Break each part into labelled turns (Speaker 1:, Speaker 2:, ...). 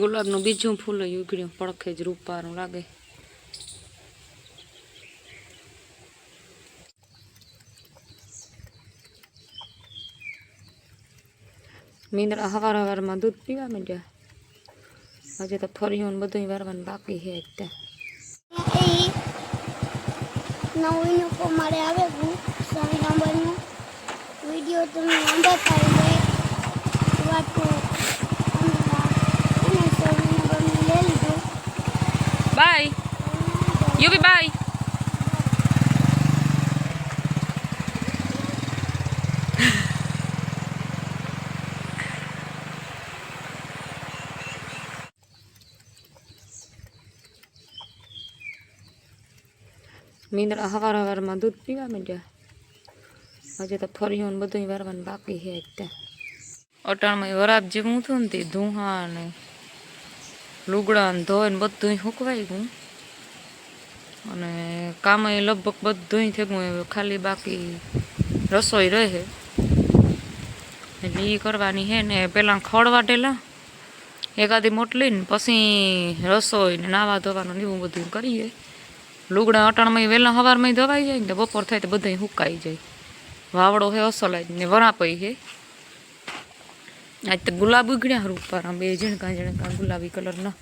Speaker 1: ગુલાબનું બીજું ફૂલ ઉગડ્યું. પડખે જ રૂપારું લાગે. મીંદડા હવાર હવારમાં દૂધ પીવા માંડ્યા. હજી તો ફર્યું ને બધું વારવાનું બાકી છે ત્યાં
Speaker 2: નવું મારે આવે વીડિયો તમને દે વાટું અને સવી નંબરનું લઈ લીધું
Speaker 1: બાય be બાય મીંદડા હવાર હવારમાં દૂધ પીવા માંડ્યા હજી તો ફરિયું બધું વારવાનું બાકી છે ત્યાં અટાણમાં વરાબ જેવું હતું ને તે ધુહા ને લુગડા ને ધોઈ ને બધું સુકવાઈ ગયું. અને કામ એ લગભગ બધું થઈ ગયું ખાલી બાકી રસોઈ રહે એટલે એ કરવાની છે ને પહેલાં ખડ વાટેલા એકાદી મોટલી ને પછી રસોઈ ને નાવા ધોવાનું ને એવું બધું કરીએ. લુગડા અટાણમાં વહેલા સવારમાં ધોવાઈ જાય ને, બપોર થાય તો બધા સુકાઈ જાય. વાવડો છે અસલ જ ને વરાપઈ હે આજ તો ગુલાબ ઉગડ્યા રૂપારા બે ઝીણકા ઝીણકા ગુલાબી કલરના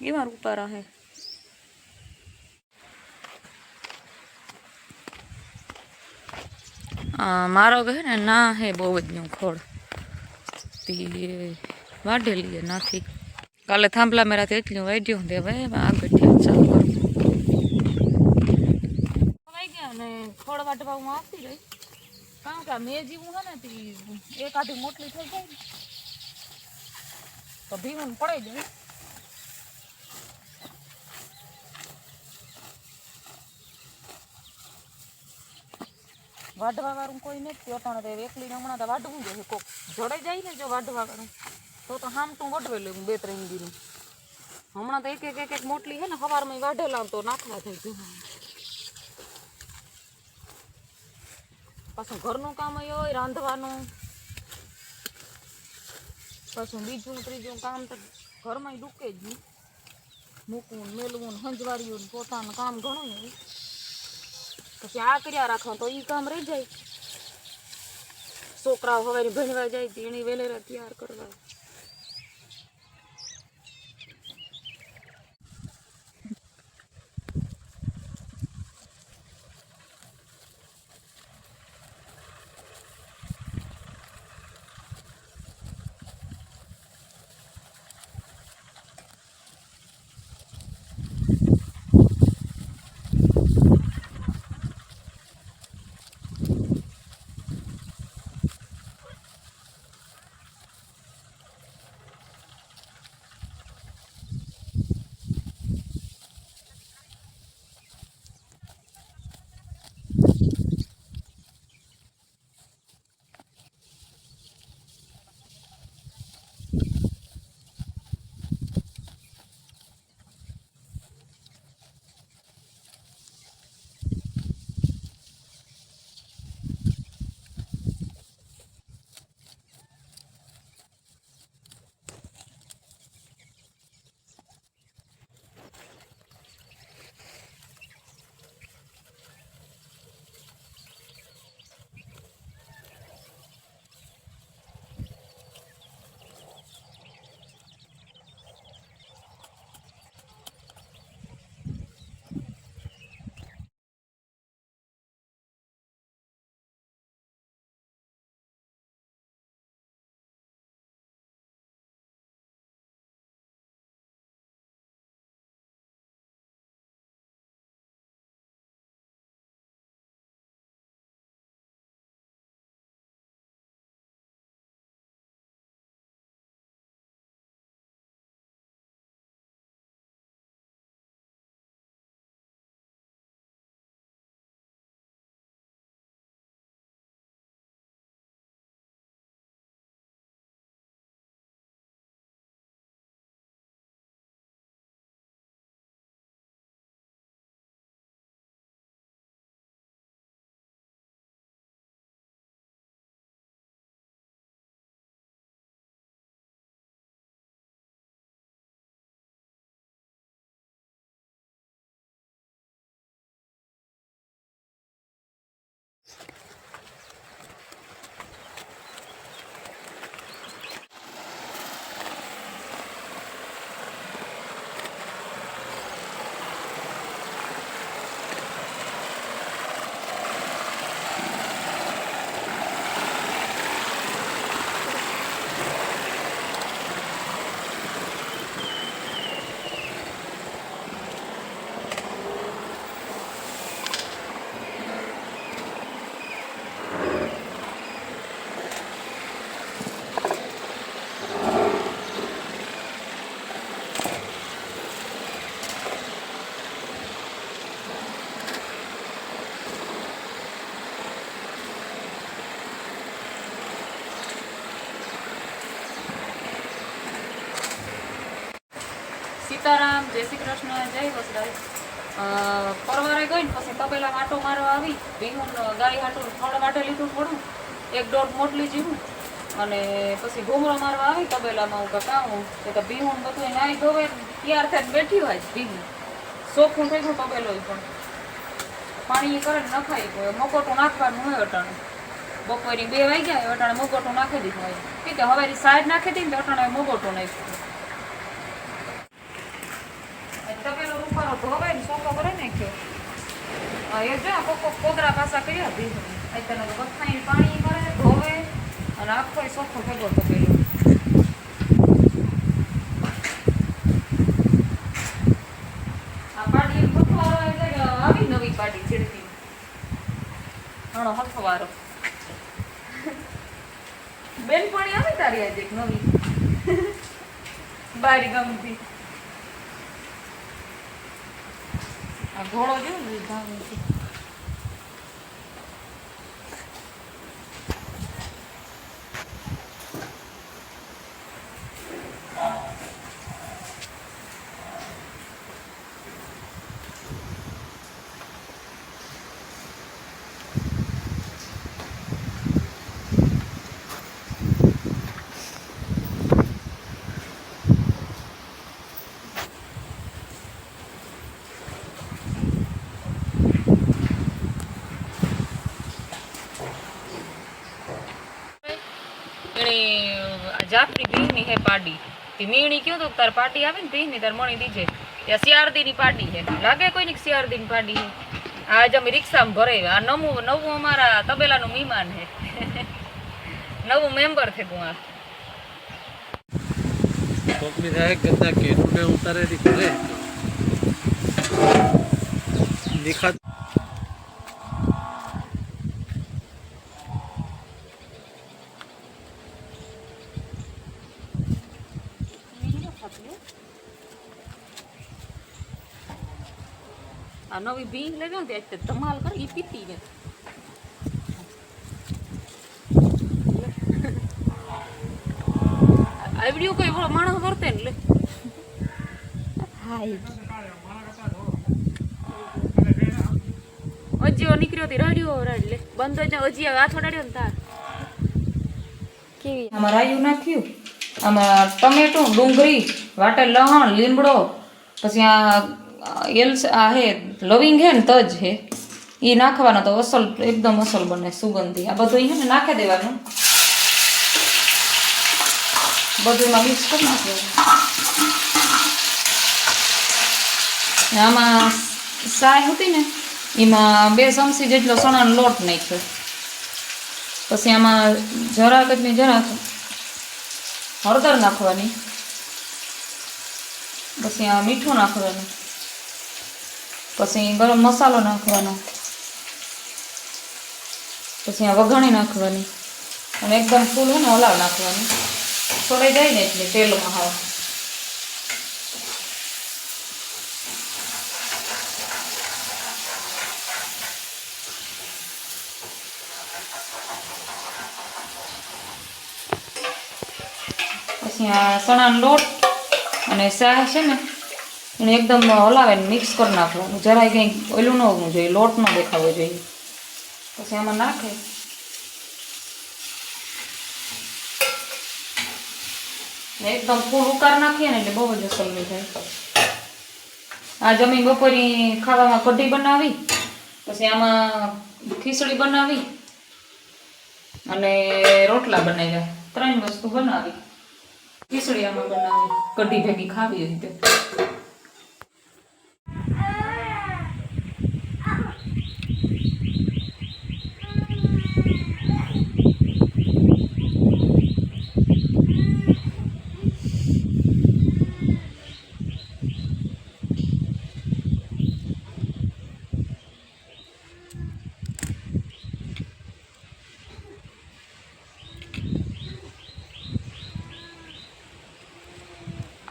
Speaker 1: એવા રૂપારા હે આ મારો કહે ને ના હે બહુ જ નું ખોળ તી વાઢેલી હે નાથી કાલે થાંભલા મેરાથી એટલું વાઢ્યું તે હવે આગળ ધ્યાન ચાલુ કરું ખવાઈ ગયા ને ખોળ વાટવા હું આવતી રહી કારણ કે મેં જીવું હે ને તે એક આધી મોટલી થઈ જાય તો ભીવું પડે જાય વાઢવા વાળું કોઈ નથી અટાણે તો એકલીને હમણાં તો વાઢવું જોઈએ કોક. જોડાઈ જાય ને જો વાઢવા વાળું. તો તો હામ તું વઢવે લે બે ત્રણ દીનું હમણાં તો એક એક એક એક મોટલી હે ને સવારમાં વાઢેલા તો નાખવા થઈ ગયું પાછું ઘરનું કામ હોય, રાંધવાનું. પાછું બીજું ત્રીજું કામ તો ઘરમાં ડૂકે જ નહીં. મૂકવું મેલવું ને પોતાનું કામ ઘણું હોય. પછી આ કર્યા રાખો તો એ કામ રહી જાય. છોકરાઓ હવે ભણવા જાય તેની વેલેરા તૈયાર કરવા. સીતારામ, જય શ્રી કૃષ્ણ, જય વસરાજ પરવારે ગઈ ને પછી તપેલા માટો મારવા આવી. ભીહું ગાય હાટું, ફળ માટે લીધું થોડું. એક દોઢ મોટલી જીવું અને પછી ઘૂમરો મારવા આવી તબેલામાં. હું કાઉં એ તો ભીહું બધું નાઈ ધોવે તૈયાર થઈને બેઠી હોય ભીહું સોખું થઈ ગયું તબેલો પણ. પાણી કરે ને નખાઈ ગયો મકોટું નાખવાનું હોય અટાણે. બપોરે બે વાગ્યા અટાણે મગોટું નાખી દીધું હોય. કે છે હવે સાઈડ નાખી દીધી ને અટાણે મગોટું નાખ્યું તપેલો રૂપારો ધોવાય ને સોફો કરે ને કયો હા, એ જો કોક કોગરા પાસા કર્યા ભીહું અત્યારે તો બથાઈને પાણી મળે, ધોવે, અને આખો સોફો ભેગો તપેલો આ પાડી હથવારો એટલે આવી નવી પાડી ચીડતી ઘણો હથવારો. બેનપણી આવી તારી આજે નવી? બારી ગમતી આ ઘોડો જેવો ને ભાવે છે એણે જાફરી ભીની હે પાડી. તે મીણી કયો તો તાર પાડી આવે ને ભીની તાર મણી દીજે. ત્યાં શિયાળદીની પાડી છે લાગે કોઈની કે શિયાળદીની પાડી છે આજ અમે રિક્ષામાં ભરે આ નવું નવું અમારા તબેલાનું મહેમાન છે નવું મેમ્બર છે તું આ.
Speaker 3: કોકની થાય ગંદા કેટુને ઉતારે ની કરે.
Speaker 1: આ નવી ભીંગ લેવી ને તે ધમાલ કરી ઈ પીતી ને આ વીડિયો કોઈ માણસ વર્તે ને લે. અજીઓ નીકળ્યો હતી રડ્યો રાડ લે. બંધ જ હજી હાથ અડાડ્યો ને તાર.
Speaker 2: કેવી?
Speaker 1: આમાં રાયું નાખ્યું આમાં ટમેટું ડુંગળી વાટે લહણ લીમડો પછી આ એલ આ હે લવિંગ હે ને તજ હે. એ નાખવાનો તો અસલ, એકદમ અસલ બને સુગંધી. આ બધું હે ને નાખી દેવાનું. બધું એમાં મિક્સ કરી નાખવાનું. આમાં સાય હતી ને, એમાં બે ચમચી જેટલો સણાનો લોટ નાખ્યો. પછી આમાં જરાક જ ને જરાક હળદર નાખવાની. પછી આ મીઠું નાખવાનું. પછી ગરમ મસાલો નાખવાનો. પછી આ વઘાણી નાખવાની. અને એકદમ ફૂલ હોય ને હલાવ નાખવાની. છોડાઈ જાય ને એટલે તેલમાં હાવ. પછી આ ચણાનો લોટ અને શાહ છે ને એને એકદમ હલાવે ને મિક્સ કરી નાખવાનું જરાય કંઈ ઓલું ન હોવું જોઈએ, લોટ ન દેખાવો જોઈએ. પછી આમાં નાખે. એકદમ ફૂલ ઉકાર નાખીએ ને એટલે બહુ જ અસલ થાય. આ જમી બપોરી ખાવામાં કઢી બનાવી, પછી આમાં ખીચડી બનાવી અને રોટલા બનાવ્યા. ત્રણ વસ્તુ બનાવી. ખીચડી આમાં બનાવી. કઢી ભેગી ખાવી હોય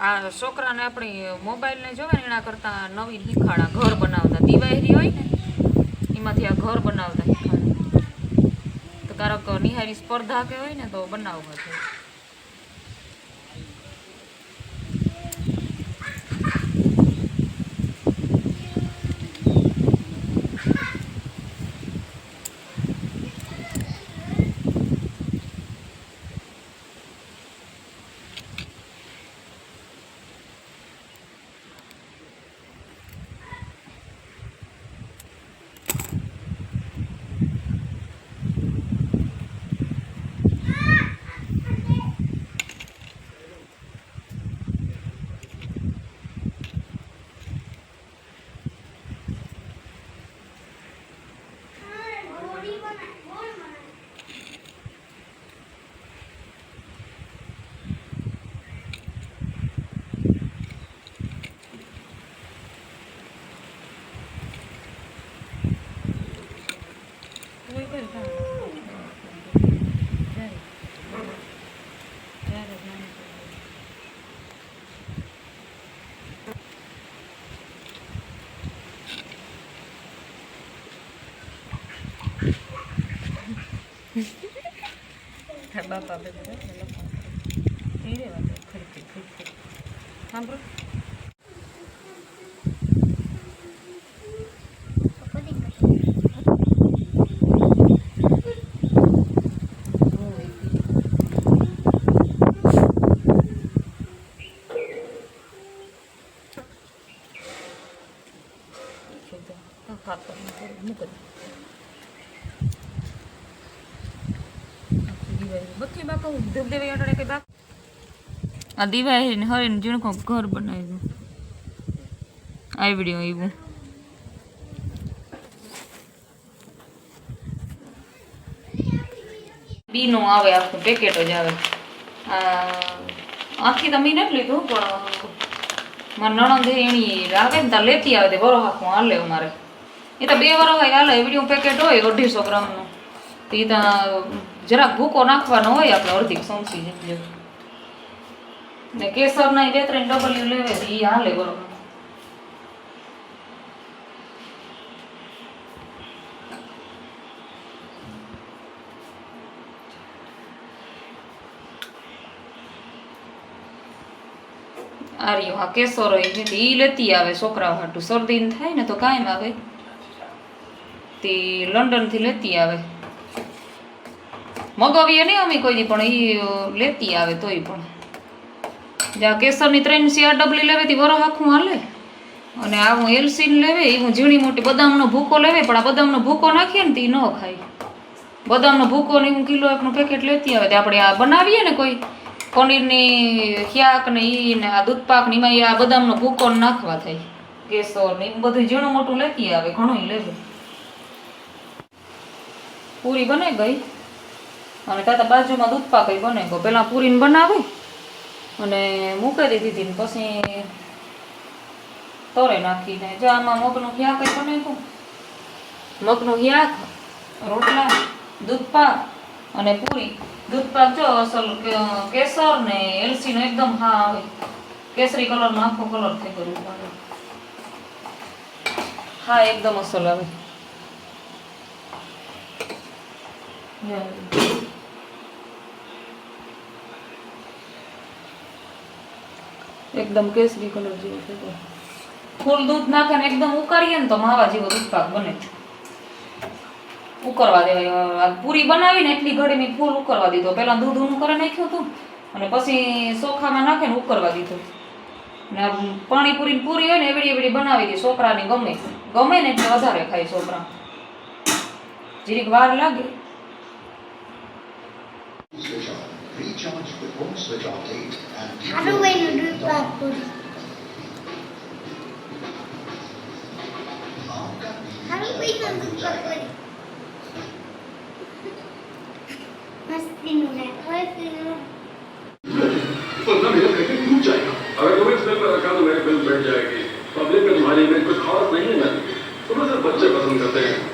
Speaker 1: આ છોકરાને આપણી મોબાઈલને જોવે ને એના કરતાં નવી શીખાડા ઘર બનાવતા. દિવાળી હોય ને, એમાંથી આ ઘર બનાવતા શીખાડા. તો કારક નિહારી સ્પર્ધા કે હોય ને તો બનાવવા છે બાપા બે એ રેવા દે ખરી ખરી ખરી સાંભળો આ દિવાળી ને હરીને જીણકો ઘર બનાવ્યું. આવડ્યું એવું બીનું આવે, આખું પેકેટ જ આવે. આખી તો મેં નથી લીધું, પણ મારા નણંદ એની આવે ને ત્યાં લેતી આવે તે વરો હાથમાં હાલે અમારે. એ તો બે વરો હોય, હાલે એવડ્યું પેકેટ હોય અઢીસો ગ્રામનું. તો એ ત્યાં જરાક ભૂકો નાખવાનો હોય, આપણે અડધી સમસી જેટલી ને કેસર ના બે ત્રણ ડબલ્યુ લેવે એ હાલે બરોબર આર્યો હા કેસર હોય એ લેતી આવે છોકરા હાટું. શરદી થાય ને તો કાયમ આવે. તે લંડનથી લેતી આવે. મગાવીએ નહીં અમે કોઈ પણ એ લેતી આવે તોય પણ. જ્યાં કેસરની ત્રણ આ ડબલી લેવે તી વરો આખું હાલે. અને આ હું એલસીન લેવે એ હું ઝીણી મોટી બદામનો ભૂકો લેવે, પણ આ બદામનો ભૂકો નાખીએ ને તે ન ખાય. બદામનો ભૂકો ને હું કિલો એકનું પેકેટ લેતી આવે આપણે આ બનાવીએ ને કોઈ પનીરની ક્યાક ને ઈ ને આ દૂધ પાક ને એમાં આ બદામનો ભૂકો નાખવા થાય. કેસર ને એ બધું ઝીણું મોટું લેતી આવે ઘણું લેવે. પૂરી બને ગઈ. અને તાતા બાજુમાં દૂધ પાક બને ગયો. પેલા પૂરીને બનાવે. અને મૂકી દીધી હતી પછી તોરે નાખીને. જો આમાં મગનું શાક ય બનાવ્યું મગનું શાક રોટલા, દૂધપાક અને પૂરી. દૂધપાક જો અસલ કેસર ને એલસીનો એકદમ હા આવે. કેસરી કલરનો આખો કલર થઈ ગયો હા, એકદમ અસલ આવે. એકદમ કેસરી કલર જેવો થતો ફૂલ દૂધ નાખીને એકદમ ઉકાળીએ ને તો માવા જેવો દૂધ પાક બને ઉકળવા દેવાય. પૂરી પૂરી બનાવીને એટલી ઘડી મેં ફૂલ ઉકળવા દીધો. પહેલા દૂધ ઊનું કરી નાખ્યું હતું અને પછી ચોખામાં નાખે ને ઉકળવા દીધું. ને પાણીપુરી પૂરી હોય ને એવડી એવડી બનાવી દી છોકરાને ગમે. ગમે ને એટલે વધારે ખાય છોકરા. જીરીક વાર લાગે.
Speaker 4: On. Recharge with home switch How do I
Speaker 2: do parkour? How do I
Speaker 4: do
Speaker 2: parkour? मस्त दिन हो गया और फिर तो
Speaker 5: ना मेरा पैकेट टूट जाएगा अगर तुम्हें फ़िल्म में रखा तो मेरी फ़िल्म बैठ जाएगी पब्लिक में तुम्हारी इमेज कुछ खास नहीं है ना तुम्हें सिर्फ़ बच्चे पसंद करते हैं